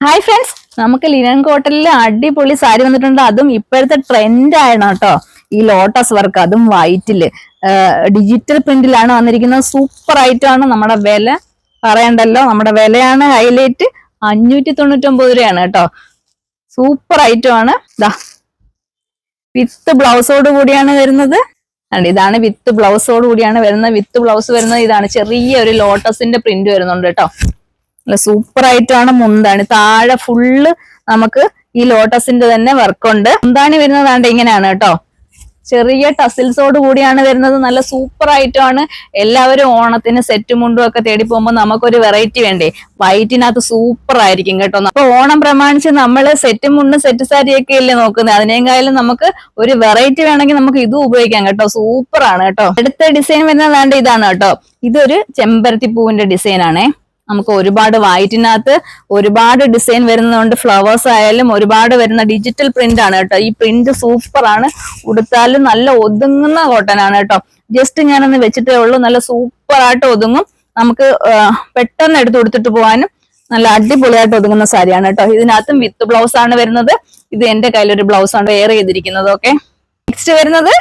Hi friends നമുക്ക് linen കോട്ടനിൽ അടിപൊളി സാരി വന്നിട്ടുണ്ട്. അതും ഇപ്പോഴത്തെ ട്രെൻഡ് ആണ് കേട്ടോ. ഈ ലോട്ടസ് വർക്ക് അതും വൈറ്റിൽ ഡിജിറ്റൽ പ്രിന്റിലാണ് വന്നിരിക്കുന്നത്. സൂപ്പർ ആയിട്ടാണ് നമ്മുടെ വില പറയണ്ടല്ലോ. നമ്മുടെ വിലയാണ് ഹൈലൈറ്റ് അഞ്ഞൂറ്റി തൊണ്ണൂറ്റൊമ്പത് രൂപയാണ് കേട്ടോ. സൂപ്പർ ഐറ്റമാണ് ഇതാ വിത്ത് ബ്ലൗസോട് കൂടിയാണ് വരുന്നത്. അണ്ട് ഇതാണ് വിത്ത് ബ്ലൗസോട് കൂടിയാണ് വരുന്നത്. വിത്ത് ബ്ലൗസ് വരുന്നത് ഇതാണ്. ചെറിയ ഒരു ലോട്ടസിന്റെ പ്രിന്റ് വരുന്നുണ്ട് കേട്ടോ. നല്ല സൂപ്പർ ആയിട്ടാണ് മുന്താണി. താഴെ ഫുള്ള് നമുക്ക് ഈ ലോട്ടസിന്റെ തന്നെ വർക്കുണ്ട് മുന്താണി വരുന്നതാണ്ട് ഇങ്ങനെയാണ് കേട്ടോ. ചെറിയ ടസിൽസോട് കൂടിയാണ് വരുന്നത്. നല്ല സൂപ്പർ ആയിട്ടാണ് എല്ലാവരും ഓണത്തിന് സെറ്റ് മുണ്ടും ഒക്കെ തേടി പോകുമ്പോൾ നമുക്കൊരു വെറൈറ്റി വേണ്ടേ. വൈറ്റിനകത്ത് സൂപ്പർ ആയിരിക്കും കേട്ടോ. അപ്പൊ ഓണം പ്രമാണിച്ച് നമ്മൾ സെറ്റ് മുണ്ടും സെറ്റ് സാരിയൊക്കെ അല്ലേ നോക്കുന്നത്? അതിനേക്കാളും നമുക്ക് ഒരു വെറൈറ്റി വേണമെങ്കിൽ നമുക്ക് ഇതും ഉപയോഗിക്കാം കേട്ടോ. സൂപ്പർ ആണ് കേട്ടോ. അടുത്ത ഡിസൈൻ വരുന്നതാണ്ട് ഇതാണ് കേട്ടോ. ഇതൊരു ചെമ്പരത്തി പൂവിന്റെ ഡിസൈൻ ആണേ. നമുക്ക് ഒരുപാട് വൈറ്റിനകത്ത് ഒരുപാട് ഡിസൈൻ വരുന്നതുകൊണ്ട് ഫ്ലവേഴ്സ് ആയാലും ഒരുപാട് വരുന്ന ഡിജിറ്റൽ പ്രിന്റ് ആണ് കേട്ടോ. ഈ പ്രിന്റ് സൂപ്പർ ആണ്. ഉടുത്താലും നല്ല ഒതുങ്ങുന്ന കോട്ടൺ ആണ് കേട്ടോ. ജസ്റ്റ് ഞാനൊന്ന് വെച്ചിട്ടേ ഉള്ളൂ. നല്ല സൂപ്പർ ആയിട്ട് ഒതുങ്ങും. നമുക്ക് പെട്ടെന്ന് എടുത്ത് കൊടുത്തിട്ട് പോകാനും നല്ല അടിപൊളിയായിട്ട് ഒതുങ്ങുന്ന സാരിയാണ് കേട്ടോ. ഇതിനകത്തും വിത്ത് ബ്ലൗസ് ആണ് വരുന്നത്. ഇത് എന്റെ കയ്യിലൊരു ബ്ലൗസ് ആണ് വെയർ ചെയ്തിരിക്കുന്നത്. ഓക്കെ നെക്സ്റ്റ് വരുന്നത്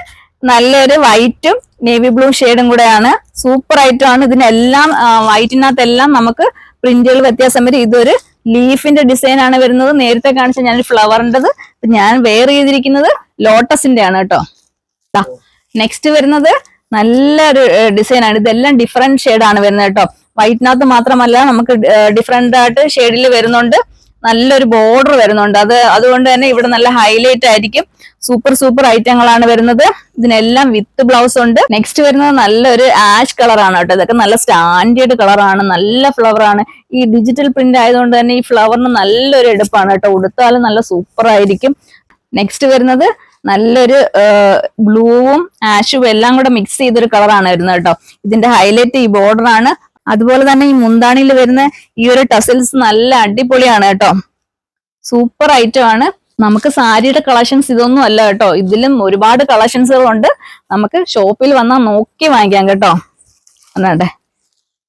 നല്ലൊരു വൈറ്റും നേവി ബ്ലൂ ഷെയ്ഡും കൂടെയാണ്. സൂപ്പർ ആയിട്ടാണ് ഇതിനെല്ലാം വൈറ്റിനകത്തെല്ലാം നമുക്ക് പ്രിന്റുകൾ വ്യത്യാസം വരും. ഇതൊരു ലീഫിന്റെ ഡിസൈൻ ആണ് വരുന്നത്. നേരത്തെ കാണിച്ച ഞാൻ ഫ്ലവറിന്റെത് ഞാൻ വെയർ ചെയ്തിരിക്കുന്നത് ലോട്ടസിന്റെ ആണ് കേട്ടോ. നെക്സ്റ്റ് വരുന്നത് നല്ലൊരു ഡിസൈൻ ആണ്. ഇതെല്ലാം ഡിഫറെന്റ് ആണ് വരുന്നത് കേട്ടോ. വൈറ്റിനകത്ത് മാത്രമല്ല നമുക്ക് ഡിഫറെന്റ് ആയിട്ട് ഷെയ്ഡിൽ വരുന്നുണ്ട്. നല്ലൊരു ബോർഡർ വരുന്നുണ്ട്. അത് അതുകൊണ്ട് തന്നെ ഇവിടെ നല്ല ഹൈലൈറ്റ് ആയിരിക്കും. സൂപ്പർ സൂപ്പർ ഐറ്റങ്ങളാണ് വരുന്നത്. ഇതിനെല്ലാം വിത്ത് ബ്ലൗസ് ഉണ്ട്. നെക്സ്റ്റ് വരുന്നത് നല്ലൊരു ആഷ് കളറാണ് കേട്ടോ. ഇതൊക്കെ നല്ല സ്റ്റാൻഡേർഡ് കളറാണ് നല്ല ഫ്ലവർ ആണ്. ഈ ഡിജിറ്റൽ പ്രിന്റ് ആയതുകൊണ്ട് തന്നെ ഈ ഫ്ലവറിന് നല്ലൊരു എടുപ്പാണ് കേട്ടോ. ഉടുത്താലും നല്ല സൂപ്പർ ആയിരിക്കും. നെക്സ്റ്റ് വരുന്നത് നല്ലൊരു ബ്ലൂവും ആഷും എല്ലാം കൂടെ മിക്സ് ചെയ്തൊരു കളറാണ് വരുന്നത് കേട്ടോ. ഇതിന്റെ ഹൈലൈറ്റ് ഈ ബോർഡർ ആണ്. അതുപോലെ തന്നെ ഈ മുന്താണിയിൽ വരുന്ന ഈ ഒരു ടസിൽസ് നല്ല അടിപൊളിയാണ് കേട്ടോ. സൂപ്പർ ഐറ്റം ആണ്. നമുക്ക് സാരിയുടെ കളക്ഷൻസ് ഇതൊന്നും അല്ല കേട്ടോ. ഇതിലും ഒരുപാട് കളക്ഷൻസുകളുണ്ട് നമുക്ക് ഷോപ്പിൽ വന്നാൽ നോക്കി വാങ്ങിക്കാം കേട്ടോ. എന്നാട്ടെ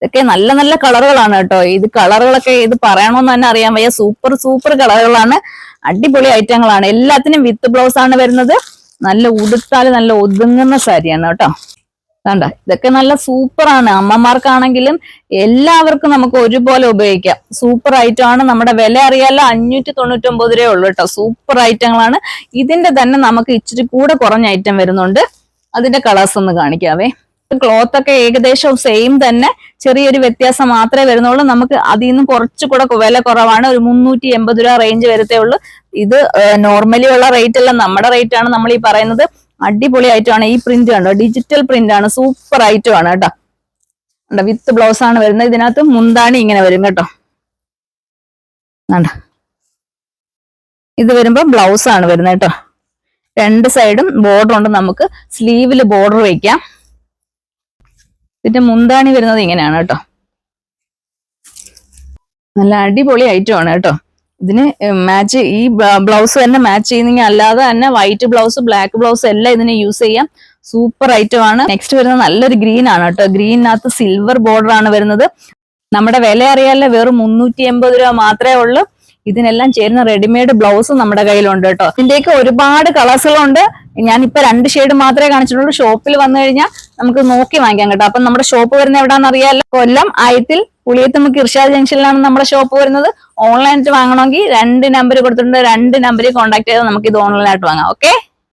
ഇതൊക്കെ നല്ല നല്ല കളറുകളാണ് കേട്ടോ. ഇത് കളറുകളൊക്കെ ഇത് പറയണമെന്ന് തന്നെ അറിയാൻ വയ്യ. സൂപ്പർ സൂപ്പർ കളറുകളാണ്. അടിപൊളി ഐറ്റങ്ങളാണ് എല്ലാത്തിനും വിത്ത് ബ്ലൗസ് ആണ് വരുന്നത്. നല്ല ഉടുത്താൽ നല്ല ഒതുങ്ങുന്ന സാരിയാണ് കേട്ടോ. കണ്ട ഇതൊക്കെ നല്ല സൂപ്പറാണ്. അമ്മമാർക്കാണെങ്കിലും എല്ലാവർക്കും നമുക്ക് ഒരുപോലെ ഉപയോഗിക്കാം. സൂപ്പർ ഐറ്റം ആണ്. നമ്മുടെ വില അറിയാലോ അഞ്ഞൂറ്റി തൊണ്ണൂറ്റി ഒമ്പത് രൂപയേ ഉള്ളൂ കേട്ടോ. സൂപ്പർ ഐറ്റങ്ങളാണ് ഇതിന്റെ തന്നെ നമുക്ക് ഇച്ചിരി കൂടെ കുറഞ്ഞ ഐറ്റം വരുന്നുണ്ട്. അതിന്റെ കളേഴ്സ് ഒന്ന് കാണിക്കാവേ. ക്ലോത്ത് ഒക്കെ ഏകദേശം സെയിം തന്നെ. ചെറിയൊരു വ്യത്യാസം മാത്രമേ വരുന്നുള്ളൂ. നമുക്ക് അതിൽ നിന്നും കുറച്ചുകൂടെ വില കുറവാണ്. ഒരു മുന്നൂറ്റി എൺപത് രൂപ റേഞ്ച് വരത്തേ ഉള്ളൂ. ഇത് നോർമലി ഉള്ള റേറ്റ് അല്ല. നമ്മുടെ റേറ്റ് ആണ് നമ്മൾ ഈ പറയുന്നത്. അടിപൊളി ഐറ്റമാണ് ഈ പ്രിന്റ് കണ്ടോ? ഡിജിറ്റൽ പ്രിന്റ് ആണ് സൂപ്പർ ഐറ്റം ആണ് കേട്ടോ. കണ്ടോ വിത്ത് ബ്ലൗസ് ആണ് വരുന്നത്. ഇതിനകത്ത് മുന്താണി ഇങ്ങനെ വരും കേട്ടോ. കണ്ടോ? ഇത് വരുമ്പോ ബ്ലൗസ് ആണ് വരുന്നത് കേട്ടോ. രണ്ട് സൈഡും ബോർഡർ ഉണ്ട്. നമുക്ക് സ്ലീവിൽ ബോർഡർ വയ്ക്കാം പിന്നെ മുന്താണി വരുന്നത് ഇങ്ങനെയാണ് കേട്ടോ. നല്ല അടിപൊളി ഐറ്റം ആണ് കേട്ടോ. ഇതിന് മാച്ച് ഈ ബ്ലൗസ് തന്നെ മാച്ച് ചെയ്യുന്നെങ്കിൽ അല്ലാതെ തന്നെ വൈറ്റ് ബ്ലൗസ് ബ്ലാക്ക് ബ്ലൗസ് എല്ലാം ഇതിന് യൂസ് ചെയ്യാം. സൂപ്പർ ഐറ്റം ആണ്. നെക്സ്റ്റ് വരുന്നത് നല്ലൊരു ഗ്രീൻ ആണ് കേട്ടോ. ഗ്രീനിനകത്ത് സിൽവർ ബോർഡർ ആണ് വരുന്നത്. നമ്മുടെ വില അറിയാലോ വെറും മുന്നൂറ്റി എൺപത് രൂപ മാത്രമേ ഉള്ളൂ. ഇതിനെല്ലാം ചേരുന്ന റെഡിമെയ്ഡ് ബ്ലൗസ് നമ്മുടെ കയ്യിലുണ്ട് കേട്ടോ. ഇതിന്റെയൊക്കെ ഒരുപാട് കളേഴ്സുകളുണ്ട് ഞാനിപ്പോ രണ്ട് ഷെയ്ഡ് മാത്രമേ കാണിച്ചിട്ടുള്ളൂ. ഷോപ്പിൽ വന്നു കഴിഞ്ഞാൽ നമുക്ക് നോക്കി വാങ്ങിക്കാം കേട്ടോ. അപ്പൊ നമ്മുടെ ഷോപ്പ് വരുന്ന എവിടാന്ന് അറിയാലോ? കൊല്ലം ആയത്തിൽ പുളിയത്തുമുക്ക് ഇർഷാദ് ജംഗ്ഷനിലാണ് നമ്മുടെ ഷോപ്പ് വരുന്നത്. ഓൺലൈനായിട്ട് വാങ്ങണമെങ്കിൽ രണ്ട് നമ്പർ കൊടുത്തിട്ടുണ്ട്. രണ്ട് നമ്പറിൽ കോൺടാക്ട് ചെയ്താൽ നമുക്ക് ഇത് ഓൺലൈനായിട്ട് വാങ്ങാം. ഓക്കെ